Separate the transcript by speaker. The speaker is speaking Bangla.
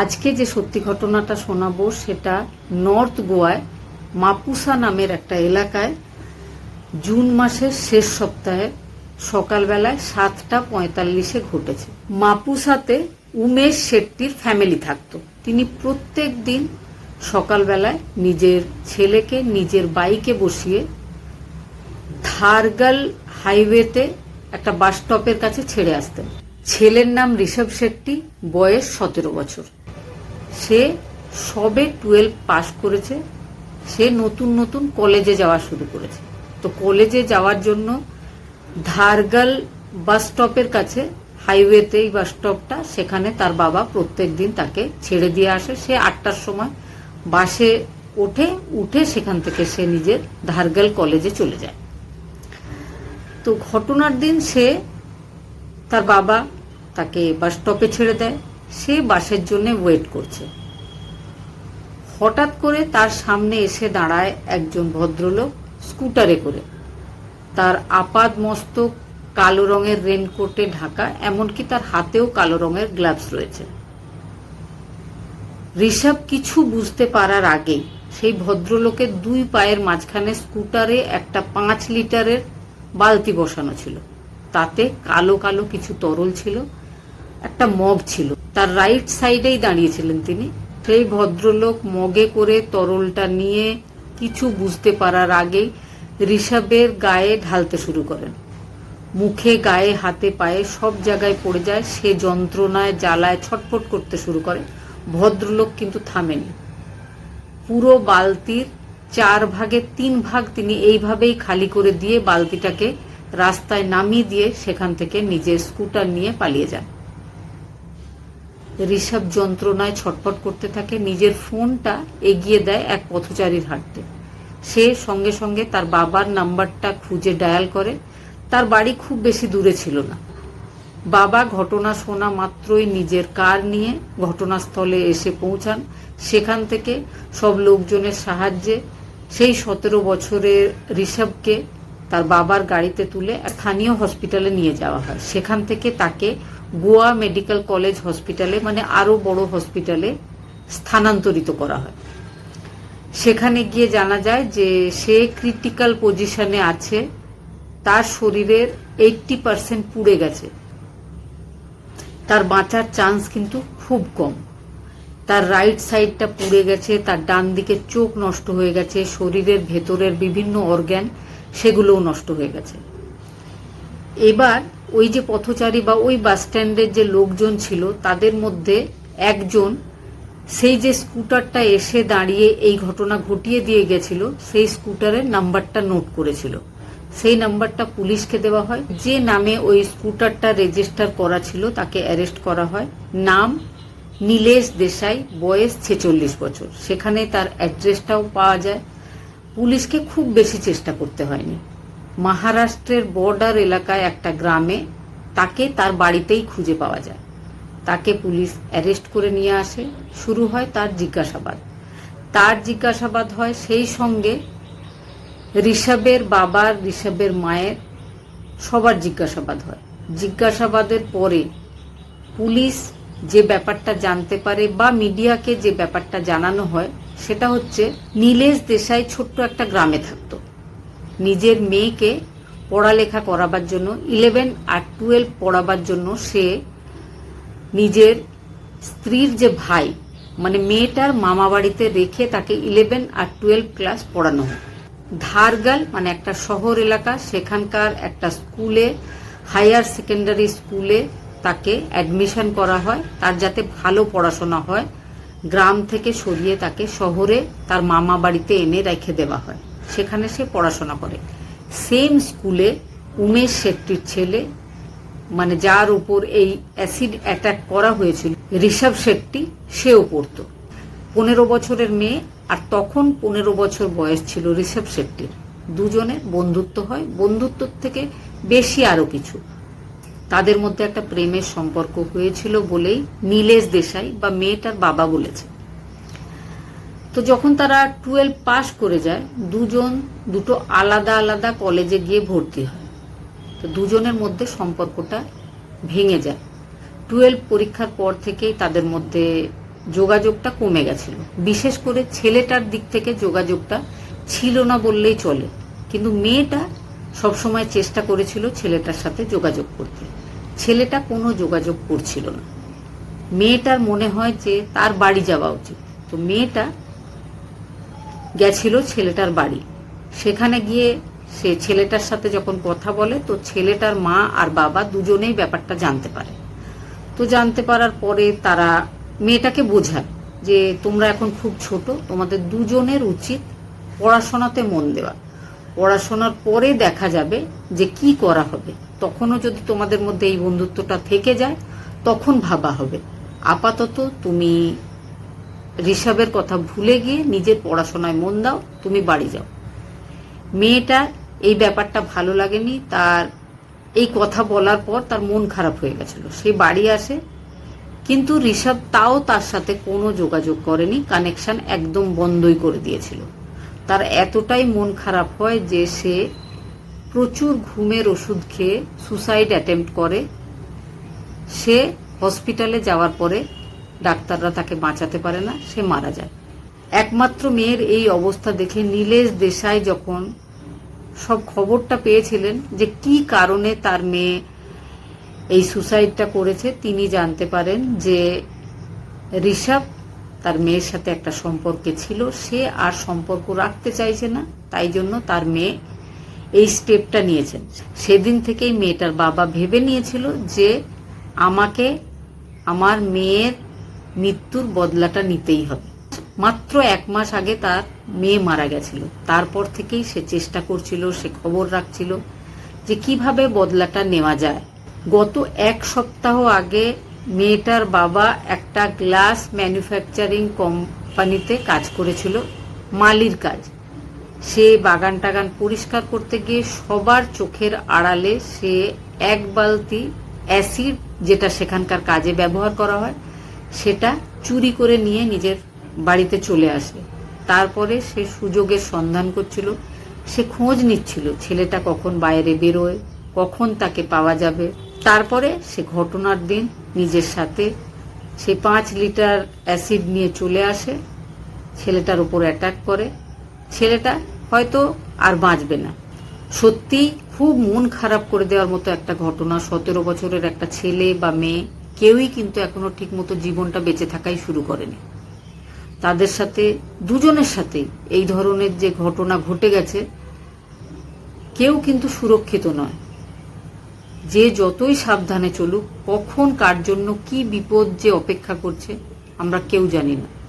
Speaker 1: আজকে যে সত্যি ঘটনাটা শোনাবো সেটা নর্থ গোয়ায় মাপুসা নামের একটা এলাকায় জুন মাসের শেষ সপ্তাহে সকালবেলায় সাতটা পঁয়তাল্লিশে ঘটেছে। মাপুসাতে উমেশ শেট্টির ফ্যামিলি থাকতো। তিনি প্রত্যেক দিন সকালবেলায় নিজের ছেলেকে, নিজের বাইকে বসিয়ে ধারগাল হাইওয়েতে একটা বাস স্টপের কাছে ছেড়ে আসতেন। ছেলের নাম ঋষভ শেট্টি, বয়স সতেরো বছর। সে সবে টুয়েলভ পাস করেছে, সে নতুন নতুন কলেজে যাওয়া শুরু করেছে। তো কলেজে যাওয়ার জন্য ধারগাল বাস স্টপের কাছে হাইওয়েতে এই বাস স্টপটা, সেখানে তার বাবা প্রত্যেক দিন তাকে ছেড়ে দিয়ে আসে। সে আটটার সময় বাসে ওঠে, উঠে সেখান থেকে সে নিজের ধারগাল কলেজে চলে যায়। তো ঘটনার দিন সে তার বাবা তাকে বাস স্টপে ছেড়ে দেয়। সে বাসের জন্য ওয়েট করছে। হঠাৎ করে তার সামনে এসে দাঁড়ায় একজন ভদ্রলোক স্কুটারে করে। তার আপাদ মস্তক কালো রঙের রেনকোটে ঢাকা, এমনকি তার হাতেও কালো রঙের গ্লাভস রয়েছে। ঋষভ কিছু বুঝতে পারার আগেই সেই ভদ্রলোকের দুই পায়ের মাঝখানে স্কুটারে একটা পাঁচ লিটারের বালতি বসানো ছিল। তাতে কালো কালো কিছু তরল ছিল একটা মগ ছিল। তার রাইট সাইডেই দাঁড়িয়েছিলেন তিনি। সেই ভদ্রলোক মগে করে তরলটা নিয়ে কিছু বুঝতে পারার আগেই ঋষভের গায়ে ঢালতে শুরু করেন। মুখে, গায়ে, হাতে, পায়ে সব জায়গায় পড়ে যায়, সে যন্ত্রণায়, জ্বালায় ছটফট করতে শুরু করে। ভদ্রলোক কিন্তু থামেনি পুরো বালতির চার ভাগের তিন ভাগ তিনি এইভাবেই খালি করে দিয়ে বালতিটাকে রাস্তায় নামিয়ে দিয়ে সেখান থেকে নিজের স্কুটার নিয়ে পালিয়ে যান। ঋষভ যন্ত্রণায় ছটফট করতে থাকে, নিজের ফোনটা এগিয়ে দেয় এক পথচারীর হাঁটতে। সে সঙ্গে সঙ্গে তার বাবার নাম্বারটা খুঁজে ডায়াল করে। তার বাড়ি খুব বেশি দূরে ছিল না। বাবা ঘটনা শোনা মাত্রই নিজের কার নিয়ে ঘটনাস্থলে এসে পৌঁছান। সেখান থেকে সব লোকজনের সাহায্যে সেই সতেরো বছরের ঋষভকে তার বাবার গাড়িতে তুলে স্থানীয় হসপিটালে নিয়ে যাওয়া হয়। সেখান থেকে তাকে গোয়া মেডিকেল কলেজ হসপিটালে মানে আরও বড় হসপিটালে স্থানান্তরিত করা হয়। সেখানে গিয়ে জানা যায় যে সে ক্রিটিক্যাল পজিশনে আছে, তার শরীরের এইটটি পার্সেন্ট পুড়ে গেছে। তার বাঁচার চান্স কিন্তু খুব কম। তার রাইট সাইডটা পুড়ে গেছে, তার ডান দিকে চোখ নষ্ট হয়ে গেছে, শরীরের ভেতরের বিভিন্ন অর্গ্যান সেগুলোও নষ্ট হয়ে গেছে। এবার ওই যে পথচারী বা ওই বাস স্ট্যান্ডের যে লোকজন ছিল, তাদের মধ্যে একজন, সেই যে স্কুটারটা এসে দাঁড়িয়ে এই ঘটনা ঘটিয়ে দিয়ে গেছিল, সেই স্কুটারের নাম্বারটা নোট করেছিল। সেই নাম্বারটা পুলিশকে দেওয়া হয়। যে নামে ওই স্কুটারটা রেজিস্টার করা ছিল, তাকে অ্যারেস্ট করা হয়। নাম নীলেশ দেশাই, বয়স ছেচল্লিশ বছর। সেখানে তার অ্যাড্রেসটাও পাওয়া যায়। পুলিশকে খুব বেশি চেষ্টা করতে হয়নি। মহারাষ্ট্রের বর্ডার এলাকায় একটা গ্রামে তাকে তার বাড়িতেই খুঁজে পাওয়া যায়। তাকে পুলিশ অ্যারেস্ট করে নিয়ে আসে। শুরু হয় তার জিজ্ঞাসাবাদ। তার জিজ্ঞাসাবাদ হয় সেই সঙ্গে ঋষভের বাবার ঋষভের মায়ের সবার জিজ্ঞাসাবাদ হয়। জিজ্ঞাসাবাদের পরে পুলিশ যে ব্যাপারটা জানতে পারে বা মিডিয়াকে যে ব্যাপারটা জানানো হয়, সেটা হচ্ছে নীলেশ দেশাই ছোট্ট একটা গ্রামে থাকতো। নিজের মেয়েকে পড়ালেখা করাবার জন্য ইলেভেন আর টুয়েলভ পড়াবার জন্য সে নিজের স্ত্রীর যে ভাই মানে মেয়েটার মামা বাড়িতে রেখে তাকে ইলেভেন আর টুয়েলভ ক্লাস পড়ানো হয়। ধারগাল মানে একটা শহর এলাকা, সেখানকার একটা স্কুলে হায়ার সেকেন্ডারি স্কুলে তাকে অ্যাডমিশন করা হয়, তার যাতে ভালো পড়াশোনা হয়, গ্রাম থেকে সরিয়ে তাকে শহরে তার মামা বাড়িতে এনে রেখে দেওয়া হয়। সেখানে সে পড়াশোনা করে। সেম স্কুলে উমেশ শেট্টির ছেলে মানে যার উপর এই অ্যাসিড অ্যাটাক করা হয়েছিল, ঋষভ শেট্টি, সেও পড়তো। পনেরো বছরের মেয়ে আর তখন পনেরো বছর বয়স ছিল ঋষভ শেট্টির। দুজনের বন্ধুত্ব হয়। বন্ধুত্ব থেকে বেশি আরও কিছু। তাদের মধ্যে একটা প্রেমের সম্পর্ক হয়েছিল বলেই নীলেশ দেশাই বা মেয়েটার বাবা বলেছে। তো যখন তারা টুয়েলভ পাস করে যায়, দুজন, দুটো আলাদা আলাদা কলেজে গিয়ে ভর্তি হয়। তো দুজনের মধ্যে সম্পর্কটা ভেঙে যায়। টুয়েলভ পরীক্ষার পর থেকেই তাদের মধ্যে যোগাযোগটা কমে গেছিল। বিশেষ করে ছেলেটার দিক থেকে যোগাযোগটা ছিল না বললেই চলে। কিন্তু মেয়েটা সবসময় চেষ্টা করেছিল ছেলেটার সাথে যোগাযোগ করতে। ছেলেটা কোনো যোগাযোগ করছিল না। মেয়েটার মনে হয় যে তার বাড়ি যাওয়া উচিত। তো মেয়েটা গেছিল ছেলেটার বাড়ি। সেখানে গিয়ে সে ছেলেটার সাথে যখন কথা বলে, তো ছেলেটার মা আর বাবা দুজনেই ব্যাপারটা জানতে পারে। তো জানতে পারার পরে তারা মেয়েটাকে বোঝায় যে, তোমরা এখন খুব ছোট, তোমাদের দুজনের উচিত পড়াশোনাতে মন দেওয়া। পড়াশোনার পরে দেখা যাবে যে কি করা হবে। তখনও যদি তোমাদের মধ্যে এই বন্ধুত্বটা থেকে যায়, তখন ভাবা হবে। আপাতত তুমি ঋষভের কথা ভুলে গিয়ে নিজের পড়াশোনায় মন দাও, তুমি বাড়ি যাও। মেয়েটা এই ব্যাপারটা ভালো লাগেনি, তার এই কথা বলার পর তার মন খারাপ হয়ে গেছিল। সে বাড়ি আসে, কিন্তু ঋষভ তাও তার সাথে কোনো যোগাযোগ করেনি, কানেকশন একদম বন্ধই করে দিয়েছিল। তার এতটাই মন খারাপ হয় যে সে প্রচুর ঘুমের ওষুধ খেয়ে সুসাইড অ্যাটেম্প্ট করে। সে হসপিটালে যাওয়ার পরে ডাক্তাররা তাকে বাঁচাতে পারে না, সে মারা যায়। একমাত্র মেয়ের এই অবস্থা দেখে নীলেশ দেশাই যখন সব খবরটা পেয়েছিলেন যে কি কারণে তার মেয়ে এই সুসাইডটা করেছে, তিনি জানতে পারেন যে ঋষভ তার মেয়ের সাথে একটা সম্পর্কে ছিল, সে আর সম্পর্ক রাখতে চাইছে না, তাই জন্য তার মেয়ে এই স্টেপটা নিয়েছেন সেদিন থেকেই মেয়েটার বাবা ভেবে নিয়েছিল যে আমাকে, আমার মেয়ের মৃত্যুর বদলাটা নিতেই হবে। মাত্র এক মাস আগে তার মেয়ে মারা গেছিল। তারপর থেকেই সে চেষ্টা করছিল, সে খবর রাখছিল যে কীভাবে বদলাটা নেওয়া যায়। গত এক সপ্তাহ আগে মেয়েটার বাবা একটা গ্লাস ম্যানুফ্যাকচারিং কোম্পানিতে কাজ করেছিল, মালির কাজ। সে বাগান টাগান পরিষ্কার করতে গিয়ে সবার চোখের আড়ালে সে এক বালতি অ্যাসিড, যেটা সেখানকার কাজে ব্যবহার করা হয় সেটা চুরি করে নিয়ে নিজের বাড়িতে চলে আসে। তারপরে সে সুযোগের সন্ধান করছিল। সে খোঁজ নিচ্ছিল, ছেলেটা কখন বাইরে বেরোয়, কখন তাকে পাওয়া যাবে। তারপরে সে ঘটনার দিন নিজের সাথে সে পাঁচ লিটার অ্যাসিড নিয়ে চলে আসে, ছেলেটার উপর অ্যাটাক করে। ছেলেটা হয়তো আর বাঁচবে না। সত্যি খুব মন খারাপ করে দেওয়ার মতো একটা ঘটনা, সতেরো বছরের একটা ছেলে বা মেয়ে কেউই কিন্তু এখনও ঠিকমতো জীবনটা বেঁচে থাকাই শুরু করেনি। তাদের সাথে, দুজনের সাথে এই ধরনের যে ঘটনা ঘটে গেছে, কেউ কিন্তু সুরক্ষিত নয়। যে যতই সাবধানে চলুক, কখন কার জন্য কি বিপদ যে অপেক্ষা করছে, আমরা কেউ জানি না।